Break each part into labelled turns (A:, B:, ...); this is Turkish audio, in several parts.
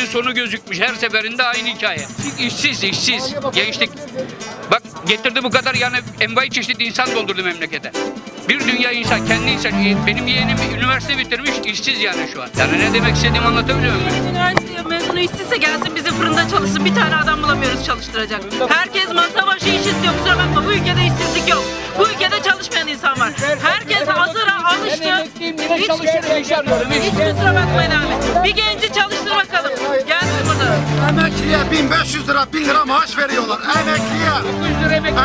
A: sonu gözükmüş. Her seferinde aynı hikaye. İşsiz, işsiz. Gençlik. Bak getirdi bu kadar yani envai çeşit insan doldurdu memlekete. Bir dünya insan, kendi insan. Benim yeğenim üniversite bitirmiş, işsiz yani şu an. Yani ne demek istediğimi anlatabiliyor muyum?
B: Üniversite mezunu işsizse gelsin bizim fırında çalışsın. Bir tane adam bulamıyoruz çalıştıracak. Herkes masa başı iş istiyor. Kusura bakma bu ülkede işsizlik yok. Bu ülkede çalışmayan insan var. Herkes hazıra alıştı. Hiç, hiç kusura bakmayın abi. Bir genci burada.
C: Emekliye 1500 lira 1000 lira maaş veriyorlar. Emekliye.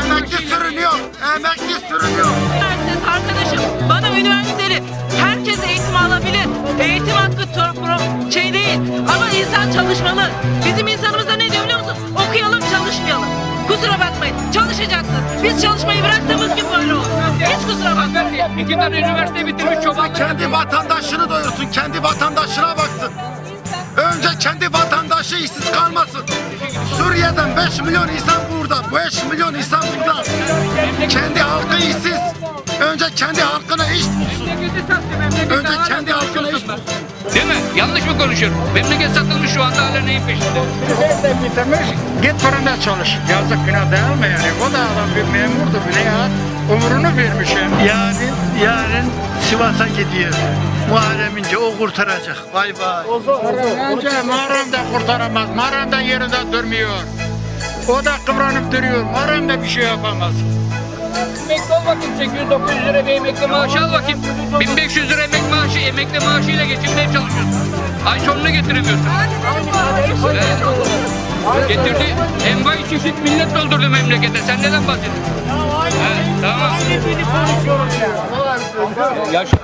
C: Emekli sürünüyor. Emekli sürünüyor.
B: Üniversitesi arkadaşım bana üniversiteli herkes eğitim alabilir. Eğitim hakkı pro- şey değil ama insan çalışmalı. Bizim insanımızda ne diyor biliyor musun? Okuyalım çalışmayalım. Kusura bakmayın çalışacaksınız. Biz çalışmayı bıraktığımız gün böyle oldu. Hiç kusura bakmayın.
A: İki tane üniversite bitirmiş çobanlık.
C: Kendi vatandaşını doyursun. Kendi vatandaşına baksın. Vatandaşı işsiz kalmasın. Suriye'den 5 milyon insan burada. 5 milyon insan burada. Kendi halkı işsiz. Önce kendi halkına iş bulsun. Önce kendi halkına iş bulsun.
A: Değil mi? Yanlış mı konuşuyorum? Memleket satılmış şu anda hala neyin peşinde?
D: Üniversite bitirmiş, git fırında çalış. Yazık günah değil mi yani? O da adam bir memurdu bile ya. Umurunu vermiş ya.
E: Yarın, yarın Sivas'a gidiyor. Muharrem İnce o kurtaracak. Vay vay.
D: Önce Muharrem de kurtaramaz. Muharrem de yerinde durmuyor. O da kıvranıp duruyor. Muharrem de bir şey yapamaz.
A: Emekli ol bakayım 800-900 lira bir emekli maaşı al bakayım. 1500 lira emek maaşı, emekli maaşıyla geçinmeye çalışıyorsun. Ay sonunu getiremiyorsun. Getirdi. Envai çeşit millet doldurdu memlekete. Sen neden bahsediyorsun? Evet, tamam. Ya şu-